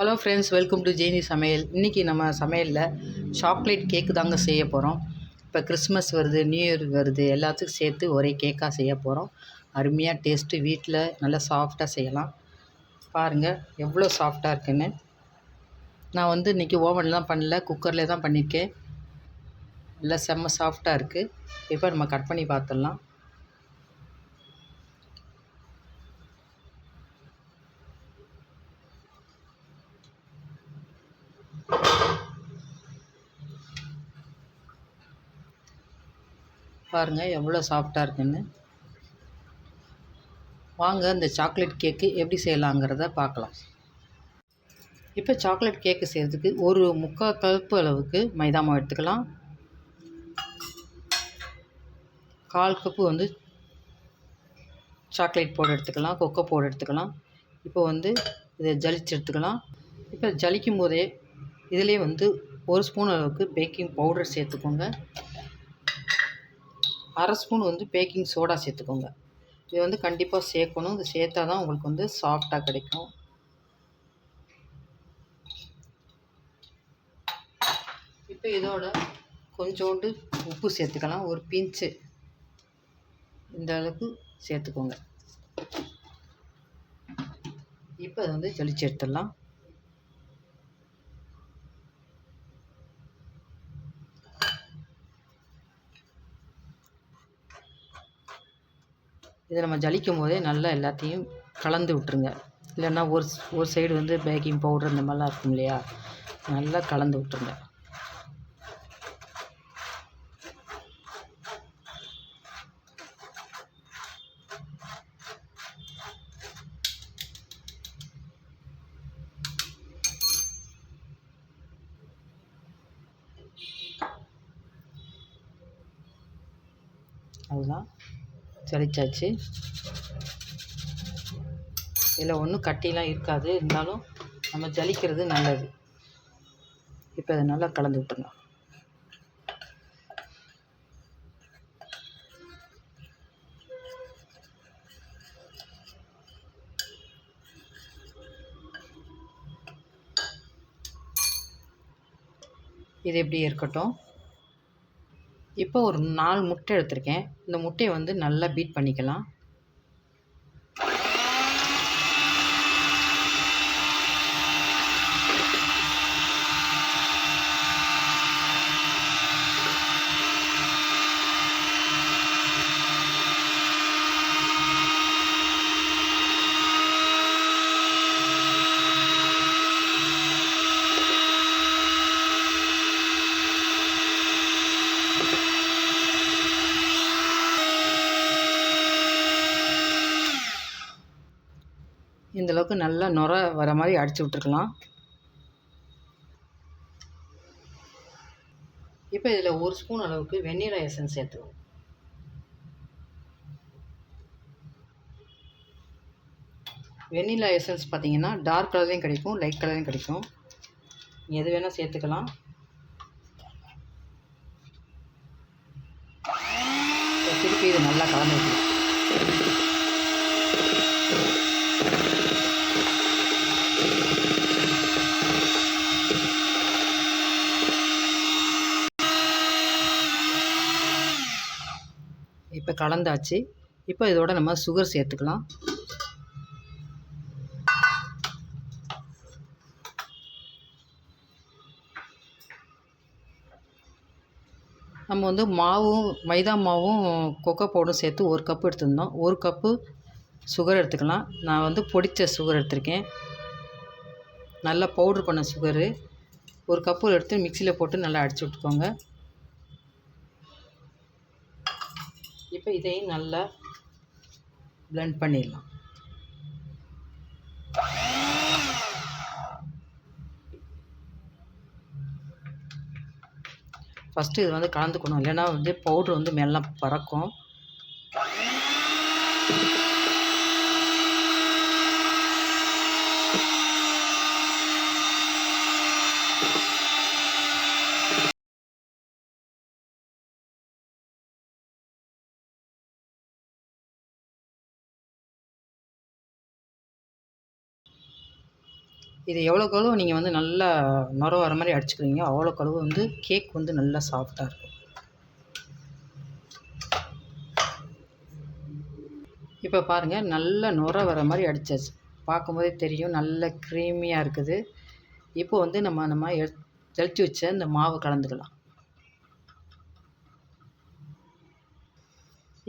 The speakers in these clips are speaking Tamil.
Hello friends welcome to Jeyini Samayal இன்றைக்கி நம்ம சமையலில் சாக்லேட் கேக்கு தாங்க செய்ய போகிறோம் இப்போ கிறிஸ்மஸ் வருது நியூ இயர் வருது எல்லாத்துக்கும் சேர்த்து ஒரே கேக்காக செய்ய போகிறோம் அருமையாக டேஸ்ட்டு வீட்டில் நல்லா சாஃப்டாக செய்யலாம். பாருங்கள் எவ்வளோ சாஃப்டாக இருக்குன்னு. நான் வந்து இன்றைக்கி ஓவன்லாம் பண்ணல குக்கரில் தான் பண்ணியிருக்கேன். நல்லா செம்ம சாஃப்டாக இருக்குது இப்போ நம்ம கட் பண்ணி பார்த்துடலாம். பாருங்கள் எவ்வளோ சாஃப்டாக இருக்குன்னு. வாங்க இந்த சாக்லேட் கேக்கு எப்படி செய்யலாங்கிறத பார்க்கலாம். இப்போ சாக்லேட் கேக்கு செய்கிறதுக்கு ஒரு முக்கால் கப்பு அளவுக்கு மைதா மாவு எடுத்துக்கலாம். கால் கப்பு வந்து சாக்லேட் பவுடர் எடுத்துக்கலாம் கொக்கோ பவுடர் எடுத்துக்கலாம். இப்போ வந்து இதை ஜலிச்சு எடுத்துக்கலாம். இப்போ ஜலிக்கும் போதே இதிலே வந்து ஒரு ஸ்பூன் அளவுக்கு பேக்கிங் பவுடர் சேர்த்துக்கோங்க. அரை ஸ்பூன் வந்து பேக்கிங் சோடா சேர்த்துக்கோங்க. இது வந்து கண்டிப்பாக சேர்க்கணும். இது சேர்த்தா தான் உங்களுக்கு வந்து சாஃப்டாக கிடைக்கும். இப்போ இதோட கொஞ்சோண்டு உப்பு சேர்த்துக்கலாம். ஒரு பிஞ்சு இந்த அளவுக்கு சேர்த்துக்கோங்க. இப்போ அதை வந்து ஜலிச்சு எடுத்துடலாம். இதை நம்ம ஜலிக்கும் போதே நல்லா எல்லாத்தையும் கலந்து விட்டுருங்க. இல்லைன்னா ஒரு ஒரு சைடு வந்து பேக்கிங் பவுடர் இந்த மாதிரிலாம் இருக்கும் இல்லையா? நல்லா கலந்து விட்டுருங்க. அதுதான் ஜலிச்சாச்சு இதில் ஒன்றும் கட்டிலாம் இருக்காது. இருந்தாலும் நம்ம ஜலிக்கிறது நல்லது. இப்போ அதை நல்லா கலந்து விட்டுருங்க இது எப்படி இருக்கட்டும்? இப்போ ஒரு நாலு முட்டை எடுத்திருக்கேன். இந்த முட்டையை வந்து நல்லா பீட் பண்ணிக்கலாம். இந்த அளவுக்கு நல்லா நுர வர மாதிரி அடித்து விட்ருக்கலாம் இப்போ இதில் ஒரு ஸ்பூன் அளவுக்கு வெண்ணிலா எசன்ஸ் சேர்த்துக்கணும். வெண்ணிலா எசன்ஸ் பார்த்தீங்கன்னா டார்க் கலர்லேயும் கிடைக்கும் லைட் கலர்லேயும் கிடைக்கும். எது வேணால் சேர்த்துக்கலாம். திருப்பி இது நல்லா கலந்து இப்போ கலந்தாச்சு. இப்போ இதோட நம்ம சுகர் சேர்த்துக்கலாம். நம்ம வந்து மாவும் மைதா மாவும் கொக்கோ பவுடரும் சேர்த்து ஒரு கப்பு எடுத்துருந்தோம். ஒரு கப்பு சுகர் எடுத்துக்கலாம். நான் வந்து பொடித்த சுகர் எடுத்திருக்கேன். நல்லா பவுட்ரு பண்ண சுகரு ஒரு கப்பு எடுத்து மிக்சியில் போட்டு நல்லா அடிச்சு விட்டுக்கோங்க. இப்போ இதையும் நல்லா பிளெண்ட் பண்ணிடலாம். ஃபஸ்ட்டு இது வந்து கலந்துக்கணும். இல்லைன்னா வந்து பவுட்ரு வந்து மேலாம் பறக்கும். இது எவ்வளோக்கு எவ்வளோ நீங்கள் வந்து நல்லா நுர வர மாதிரி அடிச்சுக்கிறீங்க அவ்வளோக்கு அளவு வந்து கேக் வந்து நல்லா சாஃப்டாக இருக்கும். இப்போ பாருங்கள் நல்லா நுர வர மாதிரி அடித்தாச்சு பார்க்கும்போதே தெரியும் நல்ல க்ரீமியாக இருக்குது. இப்போ வந்து நம்ம நம்ம தெளித்து வச்ச இந்த மாவு கலந்துக்கலாம்.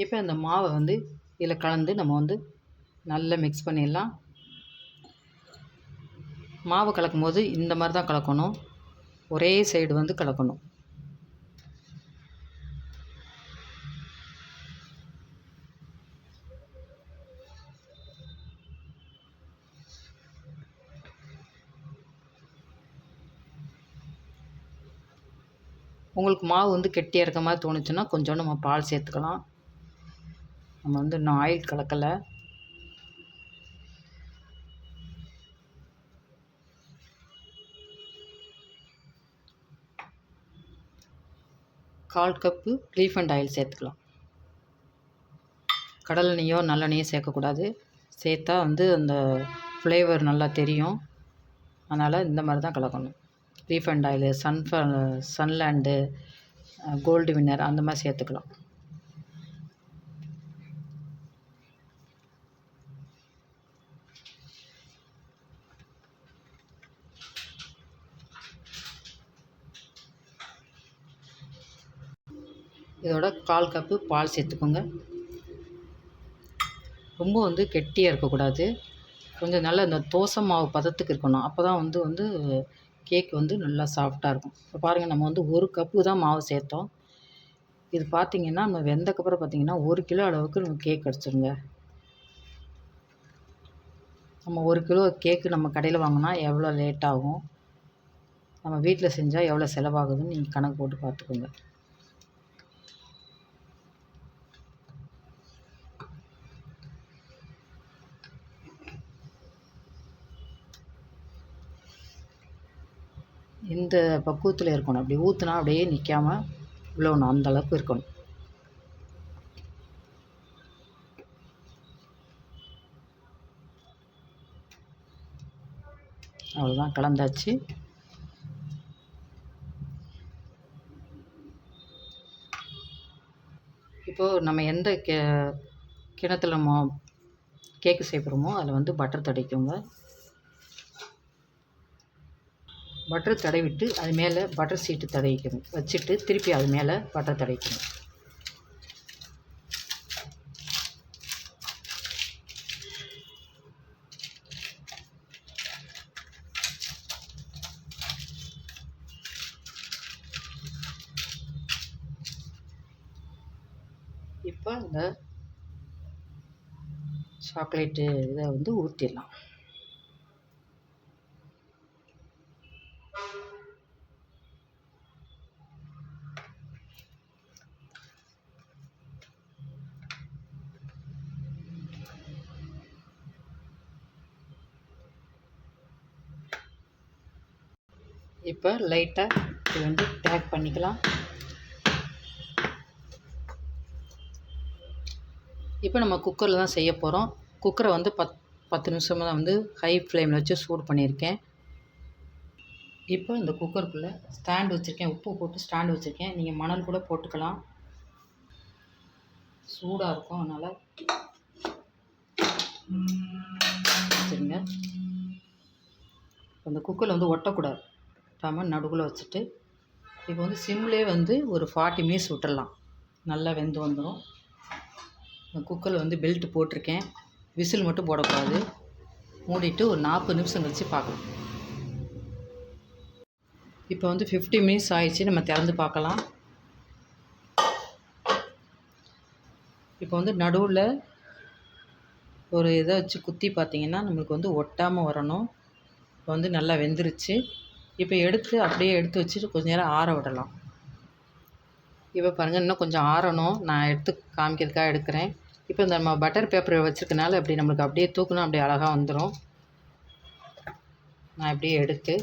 இப்போ இந்த மாவை வந்து இதில் கலந்து நம்ம வந்து நல்லா மிக்ஸ் பண்ணிடலாம். மாவு கலக்கும் போது இந்த மாதிரி தான் கலக்கணும். ஒரே சைடு வந்து கலக்கணும். உங்களுக்கு மாவு வந்து கெட்டியாக இருக்க மாதிரி தோணுச்சுன்னா கொஞ்சோண்டு நம்ம பால் சேர்த்துக்கலாம். நம்ம வந்து இன்னும் ஆயில் கலக்கலை. கால் கப்பு ரீஃபண்ட் ஆயில் சேர்த்துக்கலாம். கடலெண்ணையோ நல்லெண்ணையோ சேர்க்கக்கூடாது. சேர்த்தா வந்து அந்த ஃப்ளேவர் நல்லா தெரியும். அதனால் இந்த மாதிரி தான் கலக்கணும். ரீஃபண்ட் ஆயிலு சன்ஃப சன்லேண்டு கோல்டு வின்னர் அந்த மாதிரி சேர்த்துக்கலாம். இதோட கால் கப்பு பால் சேர்த்துக்கோங்க. ரொம்ப வந்து கெட்டியாக இருக்கக்கூடாது. கொஞ்சம் நல்ல இந்த தோசை மாவு பதத்துக்கு இருக்கணும். அப்போ தான் வந்து வந்து கேக் வந்து நல்லா சாஃப்டாக இருக்கும். இப்போ பாருங்கள் நம்ம வந்து ஒரு கப்பு தான் மாவு சேர்த்தோம். இது பார்த்திங்கன்னா நம்ம வெந்தக்கப்புறம் பார்த்திங்கன்னா ஒரு கிலோ அளவுக்கு நம்ம கேக் அடிச்சிருங்க. நம்ம ஒரு கிலோ கேக்கு நம்ம கடையில் வாங்கினா எவ்வளோ லேட் ஆகும்? நம்ம வீட்டில் செஞ்சால் எவ்வளோ செலவாகுதுன்னு நீங்கள் கணக்கு போட்டு பார்த்துக்கோங்க இந்த பக்குவத்தில் இருக்கணும். அப்படி ஊற்றுனா அப்படியே நிற்காம விழணும் அந்த அளவுக்கு இருக்கணும். அவ்வளோதான் கலந்தாச்சு. இப்போது நம்ம எந்த கே கிணத்துல நம்ம கேக்கு செய்கிறோமோ அதில் வந்து பட்டர் தடைக்குங்க பட்டர் தடவிட்டு அது மேலே பட்டர் சீட்டு தடவிக்கணும். வச்சுட்டு திருப்பி அது மேலே பட்டர் தடவிக்கணும். இப்போ இந்த சாக்லேட்டு இதை வந்து ஊற்றிடலாம் இப்போ லைட்டாக இது வந்து பேக் பண்ணிக்கலாம். இப்போ நம்ம குக்கரில் தான் செய்ய போகிறோம் குக்கரை வந்து பத் பத்து நிமிஷமாக தான் வந்து ஹை ஃப்ளேமில் வச்சு சூடு பண்ணியிருக்கேன். இப்போ இந்த குக்கருக்குள்ளே ஸ்டாண்ட் வச்சுருக்கேன். உப்பு போட்டு ஸ்டாண்டு வச்சுருக்கேன். நீங்கள் மணல் கூட போட்டுக்கலாம். சூடாக இருக்கும். அதனால் வச்சுருங்க. அந்த குக்கரில் வந்து ஒட்டக்கூடாது. ஒட்டாமல் நடுவில் வச்சுட்டு இப்போ வந்து சிம்லேயே வந்து ஒரு ஃபார்ட்டி மினிட்ஸ் விட்டுறலாம் நல்லா வெந்து வந்துடும். இந்த குக்கரில் வந்து பெல்ட் போட்டிருக்கேன். விசில் மட்டும் போடக்கூடாது. மூடிட்டு ஒரு நாற்பது நிமிஷம் கழித்து பார்க்கலாம். இப்போ வந்து ஃபிஃப்டி மினிட்ஸ் ஆயிடுச்சு. நம்ம திறந்து பார்க்கலாம். இப்போ வந்து நடுவில் ஒரு இதை வச்சு குத்தி பார்த்தீங்கன்னா நம்மளுக்கு வந்து ஒட்டாமல் வரணும். இப்போ வந்து நல்லா வெந்துருச்சு. இப்போ எடுத்து அப்படியே எடுத்து வச்சுட்டு கொஞ்சம் நேரம் ஆற விடலாம். இப்போ பாருங்கள் இன்னும் கொஞ்சம் ஆறணும். நான் எடுத்து காமிக்கிறதுக்காக எடுக்கிறேன். இப்போ இந்த நம்ம பட்டர் பேப்பர் வச்சுருக்கனால அப்படி நம்மளுக்கு அப்படியே தூக்கணும் அப்படியே அழகாக வந்துடும் நான் இப்படியே எடுத்து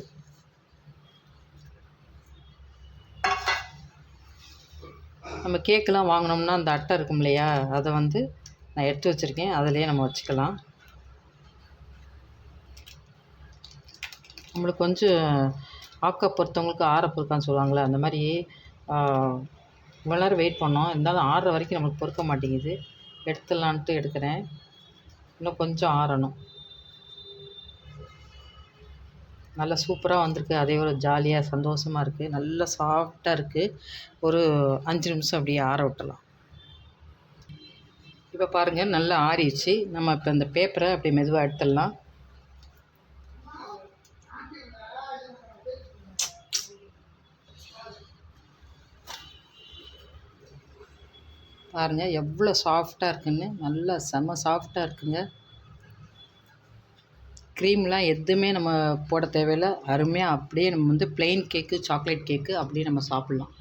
நம்ம கேக்கெலாம் வாங்கினோம்னா அந்த அட்டை இருக்கும் இல்லையா? அதை வந்து நான் எடுத்து வச்சுருக்கேன். அதிலே நம்ம வச்சுக்கலாம். நம்மளுக்கு கொஞ்சம் ஆக்க பொறுத்தவங்களுக்கு ஆற பொறுக்கான்னு சொல்லுவாங்கள்ல அந்த மாதிரி இவ்வளோ நேரம் வெயிட் பண்ணோம். இருந்தாலும் ஆறுற வரைக்கும் நம்மளுக்கு பொறுக்க மாட்டேங்குது. எடுத்துடலான்ட்டு எடுக்கிறேன். இன்னும் கொஞ்சம் ஆறணும். நல்லா சூப்பராக வந்திருக்கு. அதே ஒரு ஜாலியாக சந்தோஷமாக இருக்குது நல்லா சாஃப்டாக இருக்குது ஒரு அஞ்சு நிமிஷம் அப்படியே ஆற விட்டலாம் இப்போ பாருங்கள் நல்லா ஆறிடுச்சு. நம்ம இப்போ இந்த பேப்பரை அப்படியே மெதுவாக எடுத்துடலாம். பாருங்கள் எவ்வளோ சாஃப்டாக இருக்குன்னு. நல்லா செம்ம சாஃப்டாக இருக்குங்க. க்ரீம்லாம் எதுவுமே நம்ம போட தேவையில்ல. அருமையாக அப்படியே நம்ம வந்து பிளெயின் கேக்கு சாக்லேட் கேக்கு அப்படியே நம்ம சாப்பிட்லாம்.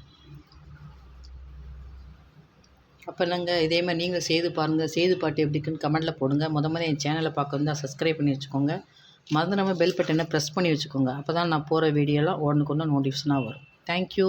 அப்போ நாங்கள் இதே மாதிரி நீங்களும் செய்து பாருங்கள் செய்து பாட்டு எப்படி இருக்குன்னு கமெண்ட்டில் போடுங்க. முத முத என் சேனலை பார்க்க வந்து சப்ஸ்கிரைப் பண்ணி வச்சுக்கோங்க. மறந்து நம்ம பெல் பட்டனை ப்ரெஸ் பண்ணி வச்சுக்கோங்க. அப்போ தான் நான் போகிற வீடியோலாம் உடனுக்கு ஒன்று நோட்டிஃபிகேஷனாக வரும். தேங்க்யூ